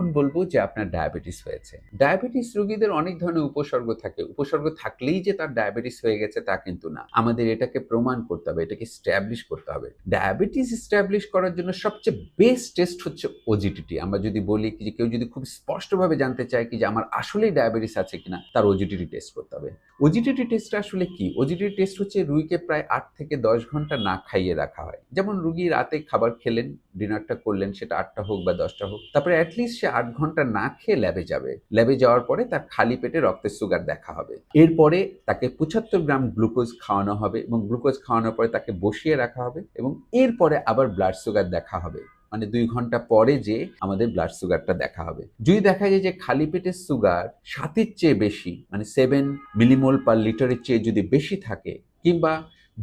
তখন বলব যে আপনার ডায়াবেটিস হয়েছে। ডায়াবেটিস রোগীদের অনেক ধরনের উপসর্গ থাকে। উপসর্গ থাকলেই যে তার ডায়াবেটিস হয়ে গেছে তা কিন্তু না। আমাদের এটাকে প্রমাণ করতে হবে, এটাকে স্ট্যাবলিশ করতে হবে। ডায়াবেটিস স্ট্যাবলিশ করার জন্য সবচেয়ে বেস্ট টেস্ট হচ্ছে ওজিটিটি আমরা যদি বলি যে কেউ যদি খুব স্পষ্টভাবে জানতে চায় কি যে আমার আসলেই ডায়াবেটিস আছে কিনা, তার ওজিটিটি টেস্ট করতে হবে। ওজিটিটি টেস্টটা আসলে কি? ওজিটিটি টেস্ট হচ্ছে রুগীকে প্রায় আট থেকে দশ ঘণ্টা না খাইয়ে রাখা হয়। যেমন রুগী রাতে খাবার খেলেন ডিনারটা করলেন, সেটা আটটা হোক বা দশটা হোক, তারপরে অ্যাটলিস্ট সে আট ঘণ্টা না খেয়ে ল্যাবে যাবে। ল্যাবে যাওয়ার পরে তার খালি পেটে রক্তের সুগার দেখা হবে। এরপরে তাকে পঁচাত্তর গ্রাম গ্লুকোজ খাওয়ানো হবে এবং গ্লুকোজ খাওয়ানোর পরে তাকে বসিয়ে রাখা হবে এবং এরপরে আবার ব্লাড সুগার দেখা হবে। মানে দুই ঘণ্টা পরে যে আমাদের ব্লাড সুগারটা দেখা হবে। যদি দেখা যায় যে খালি পেটের সুগার সাতের চেয়ে বেশি মানে সেভেন মিলিমোল পার লিটারের চেয়ে যদি বেশি থাকে কিংবা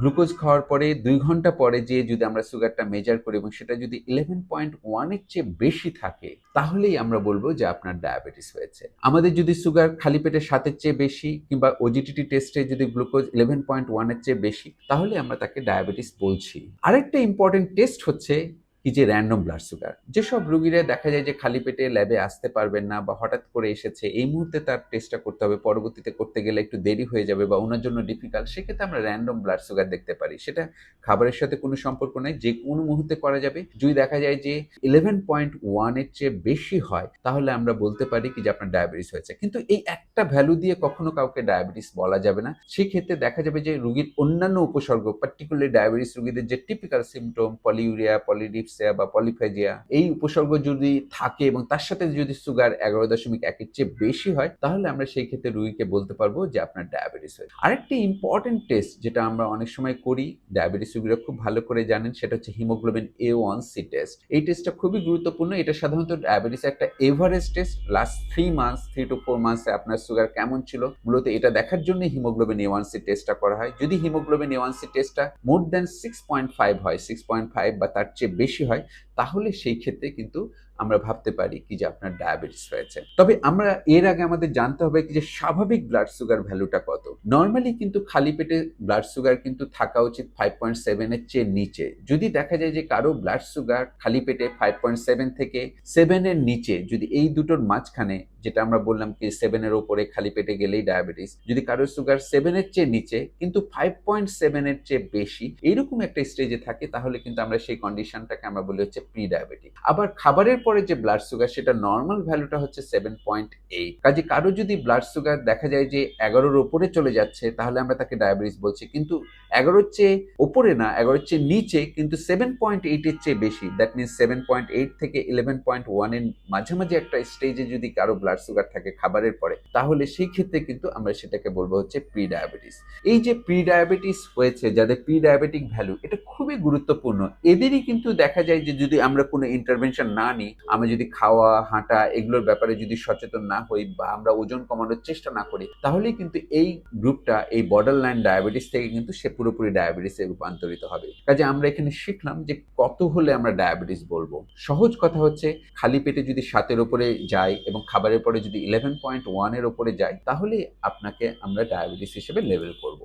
গ্লুকোজ খাওয়ার পরে দুই ঘণ্টা পরে যে যদি আমরা সুগারটা মেজার করি এবং সেটা যদি ইলেভেন পয়েন্ট ওয়ানের চেয়ে বেশি থাকে, তাহলেই আমরা বলব যে আপনার ডায়াবেটিস হয়েছে। আমাদের যদি সুগার খালি পেটে সাতের চেয়ে বেশি কিংবা ওজিটিটি টেস্টে যদি গ্লুকোজ ইলেভেন পয়েন্ট ওয়ানের চেয়ে বেশি, তাহলে আমরা তাকে ডায়াবেটিস বলছি। আরেকটা ইম্পর্টেন্ট টেস্ট হচ্ছে কি যে র্যান্ডম ব্লাড সুগার যেসব রুগীরা দেখা যায় যে খালি পেটে ল্যাবে আসতে পারবেন না বা হঠাৎ করে এসেছে, এই মুহূর্তে তার টেস্টটা করতে হবে, পরবর্তীতে করতে গেলে একটু দেরি হয়ে যাবে বা ওনার জন্য ডিফিকাল্ট সেক্ষেত্রে আমরা র্যান্ডম ব্লাড সুগার দেখতে পারি। সেটা খাবারের সাথে কোনো সম্পর্ক নেই, যে কোনো মুহূর্তে করা যাবে। যদি দেখা যায় যে ইলেভেন পয়েন্ট ওয়ানের চেয়ে বেশি হয়, তাহলে আমরা বলতে পারি কি যে আপনার ডায়াবেটিস হয়েছে। কিন্তু এই একটা ভ্যালু দিয়ে কখনো কাউকে ডায়াবেটিস বলা যাবে না। সেক্ষেত্রে দেখা যাবে যে রুগীর অন্যান্য উপসর্গ পার্টিকুলারলি ডায়াবেটিস রুগীদের যে টিপিক্যাল সিমটম পলিউরিয়া পলিডিপসিয়া বা পলিফেজিয়া, এই উপসর্গ যদি থাকে এবং তার সাথে যদি সুগার এগারো দশমিক একের চেয়ে বেশি হয়, তাহলে আমরা সেই ক্ষেত্রে রুগীকে বলতে পারব যে আপনার ডায়াবেটিস হয়েছে। আরেকটি ইম্পর্টেন্ট টেস্ট যেটা আমরা অনেক সময় করি, ডায়াবেটিস রুগীরা খুব ভালো করে জানেন, সেটা হচ্ছে haemoglobin A one C test এই টেস্টটা খুবই গুরুত্বপূর্ণ। এটা সাধারণত ডায়াবেটিস একটা average test last three months three two four মান্থসে আপনার সুগার কেমন ছিল। মূলত এটা দেখার জন্য হিমোগ্লোবিন এ ওয়ান সি টেস্টটা করা হয়। যদি হিমোগ্লোবিন এ ওয়ান সি টেস্টটা more than six point five হয় সিক্স পয়েন্ট ফাইভ বা তার চেয়ে বেশি হয়। তাহলে সেই ক্ষেত্রে কিন্তু আমরা ভাবতে পারি কি যে আপনার ডায়াবেটিস হয়েছে তবে আমরা এর আগে আমাদের জানতে হবে যে স্বাভাবিক ব্লাড সুগার ভ্যালুটা কত? নর্মালি কিন্তু খালি পেটে ব্লাড সুগার কিন্তু থাকা উচিত ফাইভ পয়েন্ট সেভেনের চেয়ে নিচে। যদি দেখা যায় যে কারও ব্লাড সুগার খালি পেটে ফাইভ পয়েন্ট সেভেন থেকে সেভেনের নিচে, যদি এই দুটোর মাঝখানে, যেটা আমরা বললাম কি সেভেনের ওপরে খালি পেটে গেলেই ডায়াবেটিস যদি কারও সুগার সেভেনের চেয়ে নিচে, কিন্তু ফাইভ পয়েন্ট সেভেনের চেয়ে বেশি এইরকম একটা স্টেজে থাকে, তাহলে কিন্তু আমরা সেই কন্ডিশনটাকে আমরা বলি হচ্ছে প্রি ডায়াবেটিক আবার খাবারের পরে যে ব্লাড সুগার সেটা নর্মাল ভ্যালুটা হচ্ছে সেভেন পয়েন্ট এইট কাজে কারও যদি ব্লাড সুগার দেখা যায় যে এগারোর ওপরে চলে যাচ্ছে, তাহলে আমরা তাকে ডায়াবেটিস বলছি। কিন্তু এগারোর চেয়ে ওপরে না, এগারোর চেয়ে নিচে, কিন্তু সেভেন পয়েন্ট এইটের চেয়ে বেশি। That means seven point eight থেকে ইলেভেন পয়েন্ট ওয়ানের মাঝামাঝি একটা স্টেজে যদি কারও ব্লাড সুগার থাকে খাবারের পরে, তাহলে সেই ক্ষেত্রে কিন্তু আমরা সেটাকে বলব হচ্ছে প্রি ডায়াবেটিস এই যে প্রি ডায়াবেটিস হয়েছে, যাদের প্রি ডায়াবেটিক ভ্যালু এটা খুবই গুরুত্বপূর্ণ। এদেরই কিন্তু দেখা যায় যে যদি আমরা কোনো ইন্টারভেনশন না নিই, আমরা যদি খাওয়া, হাঁটা এগুলোর ব্যাপারে যদি সচেতন না হই বা আমরা ওজন কমানোর চেষ্টা না করি, তাহলেই কিন্তু এই গ্রুপটা, এই বর্ডার লাইন ডায়াবেটিস থেকে কিন্তু সে পুরোপুরি ডায়াবেটিসে রূপান্তরিত হবে। কাজে আমরা এখানে শিখলাম যে কত হলে আমরা ডায়াবেটিস বলব। সহজ কথা হচ্ছে, খালি পেটে যদি সাতের ওপরে যায় এবং খাবারের পরে যদি ইলেভেন পয়েন্ট ওয়ানের ওপরে যায় তাহলে আপনাকে আমরা ডায়াবেটিস হিসেবে লেভেল করব।